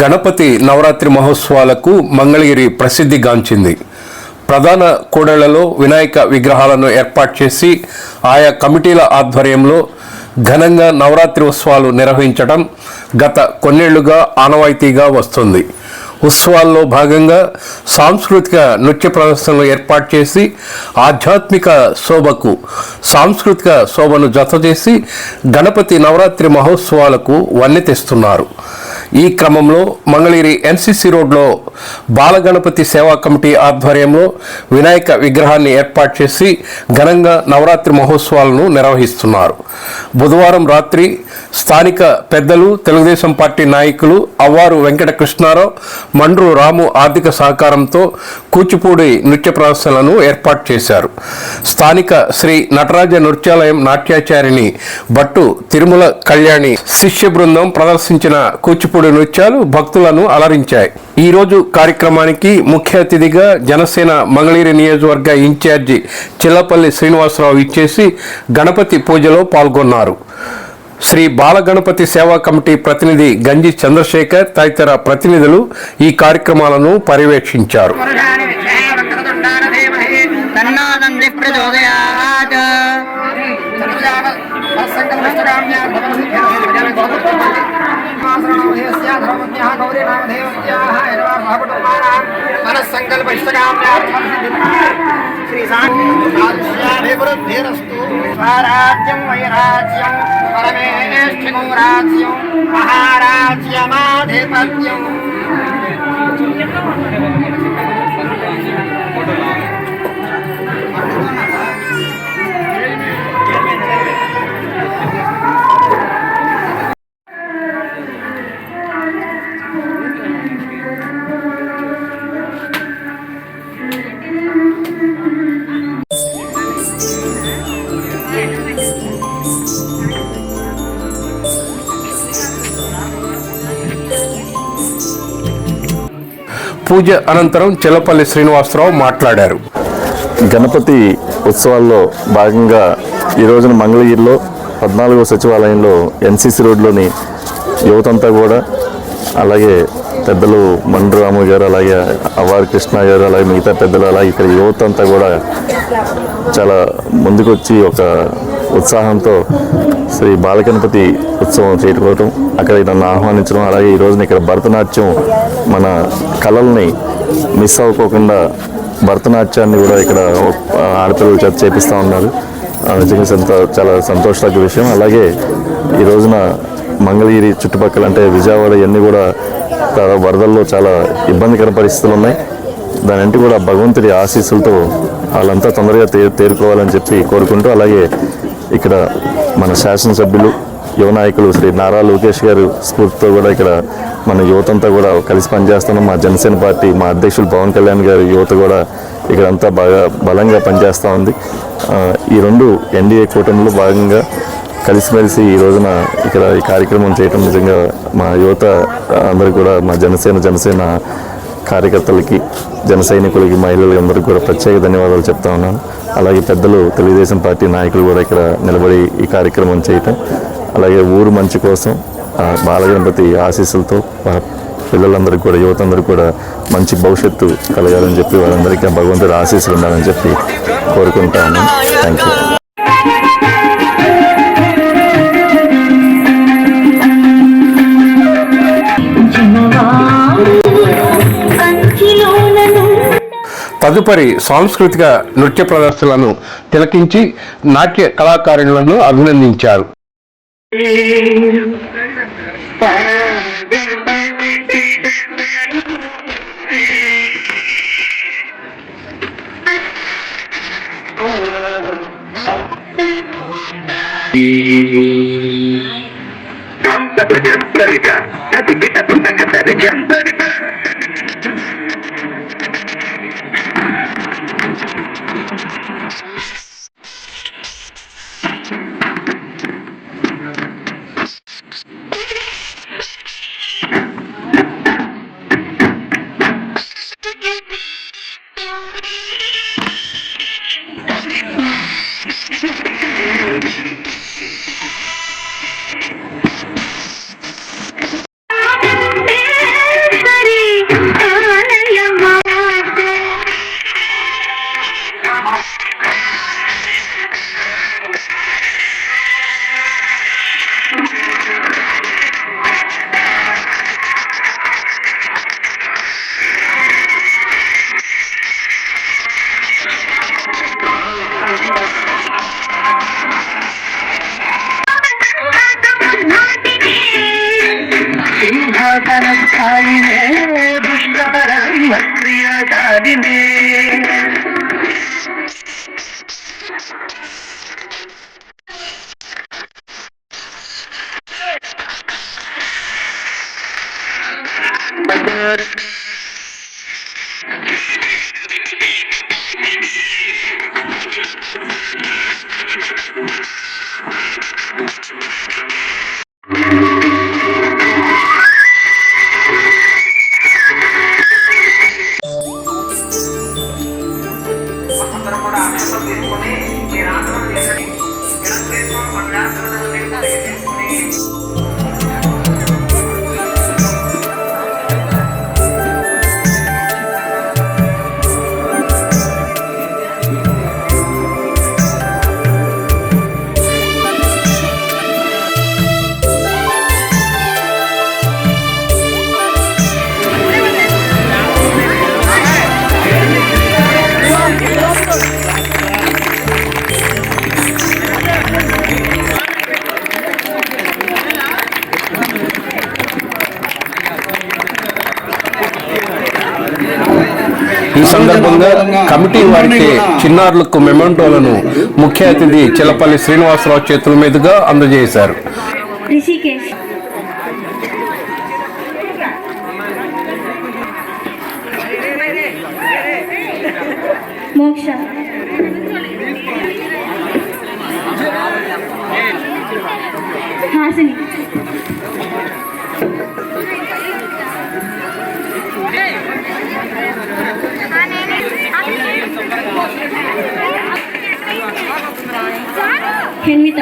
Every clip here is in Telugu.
గణపతి నవరాత్రి మహోత్సవాలకు మంగళగిరి ప్రసిద్ధిగాంచింది ప్రధాన కూడళ్ళలో వినాయక విగ్రహాలను ఏర్పాటు చేసి ఆయా కమిటీల ఆధ్వర్యంలో ఘనంగా నవరాత్రి ఉత్సవాలు నిర్వహించడం గత కొన్నేళ్ళుగా ఆనవాయితీగా వస్తుంది. ఉత్సవాల్లో భాగంగా సాంస్కృతిక నృత్య ప్రదర్శనలు ఏర్పాటు చేసి ఆధ్యాత్మిక శోభకు సాంస్కృతిక శోభను జతచేసి గణపతి నవరాత్రి మహోత్సవాలకు వన్నె తెస్తున్నారు. ఈ క్రమంలో మంగళగిరి ఎన్సిసి రోడ్లో బాలగణపతి సేవా కమిటీ ఆధ్వర్యంలో వినాయక విగ్రహాన్ని ఏర్పాటు చేసి ఘనంగా నవరాత్రి మహోత్సవాలను నిర్వహిస్తున్నారు. బుధవారం రాత్రి స్థానిక పెద్దలు తెలుగుదేశం పార్టీ నాయకులు అవ్వారు వెంకట కృష్ణారావు మండ్రు రాము ఆర్థిక సహకారంతో కూచిపూడి నృత్య ప్రదర్శనలను ఏర్పాటు చేశారు. స్థానిక శ్రీ నటరాజ నృత్యాలయం నాట్యాచారిణి భట్టు తిరుమల కళ్యాణి శిష్య బృందం ప్రదర్శించిన కూచిపూడి నృత్యాలు భక్తులను అలరించాయి. ఈ రోజు కార్యక్రమానికి ముఖ్య అతిథిగా జనసేన మంగళగిరి నియోజకవర్గ ఇన్ఛార్జి చిల్లపల్లి శ్రీనివాసరావు ఇచ్చేసి గణపతి పూజలో పాల్గొన్నారు. శ్రీ బాలగణపతి సేవా కమిటీ ప్రతినిధి గంజి చంద్రశేఖర్ తదితర ప్రతినిధులు ఈ కార్యక్రమాలను పర్యవేక్షించారు. పురుషాని స్వరాజ్యం వైరాజ్యం పరమేష్ఠిగో రాజ్యం మహారాజ్యమాధిపత్యం. పూజ అనంతరం చిల్లపల్లి శ్రీనివాసరావు మాట్లాడారు. గణపతి ఉత్సవాల్లో భాగంగా ఈ రోజున మంగళగిరిలో పద్నాలుగో సచివాలయంలో ఎన్సీసీ రోడ్లోని యువతంతా కూడా అలాగే పెద్దలు మండు రాము గారు అలాగే అవారి కృష్ణ గారు అలాగే మిగతా పెద్దలు అలాగే ఇక్కడ యువత అంతా కూడా చాలా ముందుకొచ్చి ఒక ఉత్సాహంతో శ్రీ బాలగణపతి ఉత్సవం చేరుకోవటం అక్కడ నన్ను ఆహ్వానించడం అలాగే ఈ రోజున ఇక్కడ భరతనాట్యం మన కళల్ని మిస్ అవ్వకోకుండా భరతనాట్యాన్ని కూడా ఇక్కడ ఆడపిల్లల చేత చేపిస్తూ ఉన్నారు. నిజంగా సంతో చాలా సంతోషదగ్గ విషయం. అలాగే ఈ రోజున మంగళగిరి చుట్టుపక్కల అంటే విజయవాడ ఇవన్నీ కూడా వరదల్లో చాలా ఇబ్బందికర పరిస్థితులు ఉన్నాయి. దాని కూడా భగవంతుడి ఆశీస్సులతో వాళ్ళంతా తొందరగా తే తేరుకోవాలని చెప్పి కోరుకుంటూ అలాగే ఇక్కడ మన శాసనసభ్యులు యువ నాయకులు శ్రీ నారా లోకేష్ గారు స్ఫూర్తితో కూడా ఇక్కడ మన యువతంతా కూడా కలిసి పనిచేస్తున్నాం మా జనసేన పార్టీ మా అధ్యక్షులు పవన్ కళ్యాణ్ గారి యువత కూడా ఇక్కడంతా బాగా బలంగా పనిచేస్తూ ఉంది. ఈ రెండు ఎన్డీఏ కూటమిలో భాగంగా కలిసిమెలిసి ఈ రోజున ఇక్కడ ఈ కార్యక్రమం చేయటం నిజంగా మా యువత అందరూ కూడా మా జనసేన జనసేన కార్యకర్తలకి జన సైనికులకి మహిళలకి అందరికీ కూడా ప్రత్యేక ధన్యవాదాలు చెప్తా ఉన్నాను. అలాగే పెద్దలు తెలుగుదేశం పార్టీ నాయకులు కూడా ఇక్కడ నిలబడి ఈ కార్యక్రమం చేయటం అలాగే ఊరు మంచి కోసం బాలగణపతి ఆశీస్సులతో పిల్లలందరికీ కూడా యువత అందరికీ కూడా మంచి భవిష్యత్తు కలగాలని చెప్పి వారందరికీ భగవంతుడి ఆశీస్సులు ఉండాలని చెప్పి కోరుకుంటాను. థ్యాంక్ యూ తదుపరి సాంస్కృతిక నృత్య ప్రదర్శనలను తిలకించి నాట్య కళాకారులను అభినందించారు. Sampai berjalan berita, tapi kita pernah kata. ప్రియదారినే అందరూ ఈ సందర్భంగా కమిటీ వారికి చిన్నారులకు మెమెంటోలను ముఖ్య అతిథి చిలపల్లి శ్రీనివాసరావు చేతుల మీదుగా అందజేశారు. మోక్ష. హాసిని. హెన్విత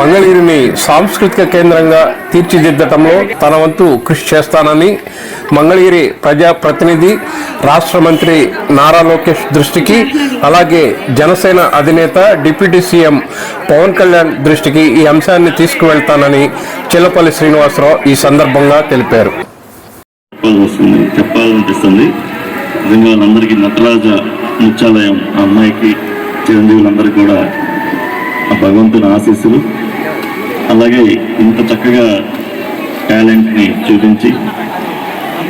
మంగళగిరిని సాంస్కృతిక కేంద్రంగా తీర్చిదిద్దటంలో తన వంతు కృషి చేస్తానని మంగళగిరి ప్రజా ప్రతినిధి రాష్ట్ర మంత్రి నారా లోకేష్ దృష్టికి అలాగే జనసేన అధినేత డిప్యూటీ సీఎం పవన్ కళ్యాణ్ దృష్టికి ఈ అంశాన్ని తీసుకువెళ్తానని చిల్లపల్లి శ్రీనివాసరావు ఈ సందర్భంగా తెలిపారు. చెప్పాలనిపిస్తుంది. నిజంగా వాళ్ళందరికీ నటరాజ ముత్యాలయం అమ్మాయికి చిరంజీవులందరికీ కూడా ఆ భగవంతుని ఆశీస్సులు. అలాగే ఇంత చక్కగా టాలెంట్ని చూపించి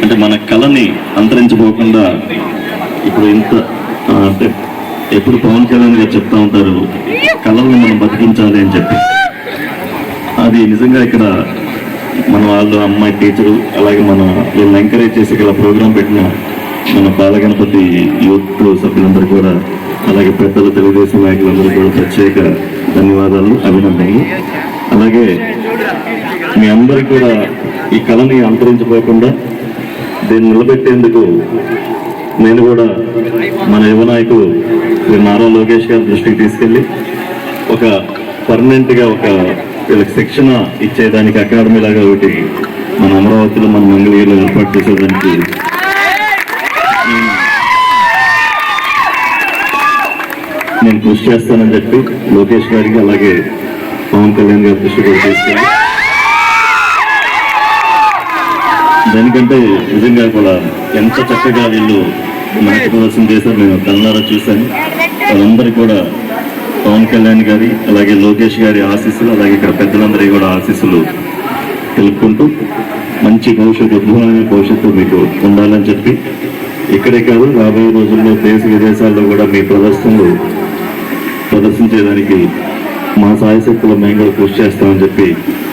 అంటే మన కళని అంతరించిపోకుండా ఇప్పుడు ఇంత అంటే ఎప్పుడు పవన్ కళ్యాణ్ గారు చెప్తా ఉంటారు కళలను మనం బతికించాలి అని చెప్పి. అది నిజంగా ఇక్కడ మన వాళ్ళు అమ్మాయి టీచరు అలాగే మన వీళ్ళని ఎంకరేజ్ చేసి ఇక్కడ ప్రోగ్రాం పెట్టిన మన బాలగణపతి యూత్ సభ్యులందరూ కూడా అలాగే పెద్దలు తెలుగుదేశం నాయకులందరూ కూడా ప్రత్యేక ధన్యవాదాలు అభినందనలు. అలాగే మీ అందరికీ కూడా ఈ కళని అంతరించిపోకుండా దీన్ని నిలబెట్టేందుకు నేను కూడా మన యువ నాయకుడు నారా లోకేష్ గారి దృష్టికి తీసుకెళ్ళి ఒక పర్మనెంట్గా ఒక వీళ్ళకి శిక్షణ ఇచ్చేదానికి అకాడమీ లాగా ఒకటి మన అమరావతిలో మన మంగళగిరిలో ఏర్పాటు చేసేదానికి నేను కృషి చేస్తానని చెప్పి లోకేష్ గారికి అలాగే పవన్ కళ్యాణ్ గారి దృష్టి కూడా తీసుకెళ్ళి దానికంటే నిజంగా కూడా ఎంత చక్కగా వీళ్ళు నాట్య ప్రదర్శన చేశారు నేను కళ్ళారా చూశాను. వాళ్ళందరికీ కూడా పవన్ కళ్యాణ్ గారి అలాగే లోకేష్ గారి ఆశీస్సులు అలాగే ఇక్కడ పెద్దలందరికీ కూడా ఆశీస్సులు తెలుపుకుంటూ మంచి భవిష్యత్తు ఉద్భవమైన భవిష్యత్తు మీకు ఉండాలని చెప్పి ఇక్కడే కాదు రాబోయే రోజుల్లో దేశ విదేశాల్లో కూడా మీ ప్రదర్శనలు ప్రదర్శించేదానికి మా సాయశక్తులు మేము కూడా కృషి చేస్తామని చెప్పి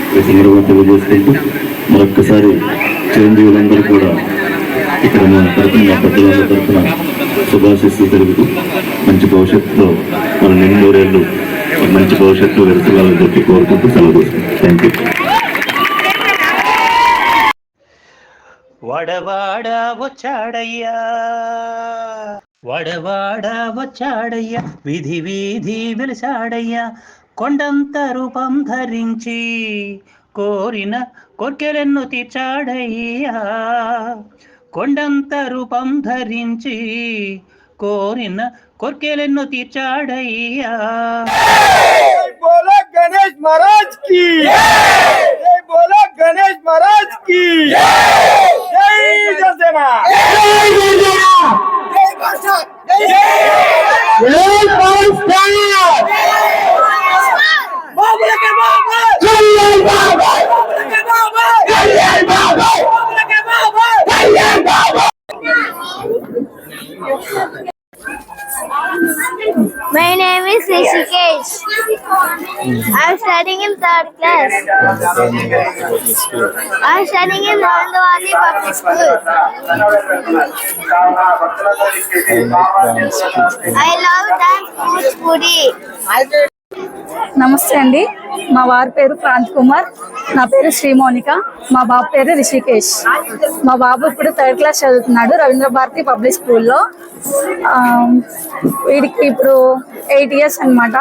ఈ సందర్భంగా తెలియజేసుకుంటూ మరొక్కసారి చిరంజీవులందరూ కూడా ఇక్కడ మా తరఫున మా పెద్దలందరి తరఫున శుభాశిస్తూ తెలుపుతూ మంచి భవిష్యత్తులో మన నిన్నూరేళ్ళు మంచి భవిష్యత్తులో వెలుసుకోవాలని చెప్పి కోరుకుంటూ సెలవు థ్యాంక్ యూ వడవాడ వచ్చాడయ్యా. వడవాడ వచ్చాడయ్యా. విధి వీధి వెలిసాడయ్యా. కొండంత రూపం ధరించి కోరిన కోర్కెలను తీర్చాడయ్యా. కొండంత రూపం ధరించి కోరిన కోర్కెలెన్ను తీర్చాడయ్యా. గణేష్ మహారాజ్కి. బోలా గణేష్ మహారాజ్కి. I'm studying in third class. I'm studying in Nandwali Public School. I love dance Kuchipudi. నమస్తే అండి మా వారి పేరు ప్రాంత్ కుమార్. నా పేరు శ్రీమోనిక మా బాబు పేరు రిషికేష్. మా బాబు ఇప్పుడు థర్డ్ క్లాస్ చదువుతున్నాడు రవీంద్ర భారతి పబ్లిక్ స్కూల్లో ఆ, వీడికి ఇప్పుడు ఎయిట్ ఇయర్స్ అన్నమాట.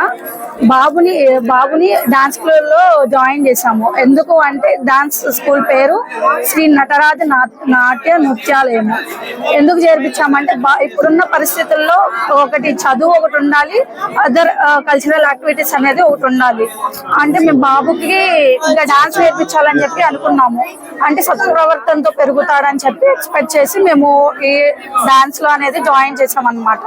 బాబుని బాబుని డాన్స్ స్కూల్లో జాయిన్ చేశాము. ఎందుకు అంటే డాన్స్ స్కూల్ పేరు శ్రీ నటరాజ నా- నాట్య నృత్యాలయము. ఎందుకు చేర్పించామంటే బా ఇప్పుడున్న పరిస్థితుల్లో ఒకటి చదువు ఒకటి ఉండాలి అదర్ కల్చరల్ యాక్టివిటీస్ అనేది ఒకటి ఉండాలి. అంటే మేము బాబుకి ఇంకా డాన్స్ నేర్పించాలని చెప్పి అనుకున్నాము. అంటే సత్ప్రవర్తనతో పెరుగుతాడని చెప్పి ఎక్స్పెక్ట్ చేసి మేము ఈ డాన్స్లో అనేది జాయిన్ చేసాం అనమాట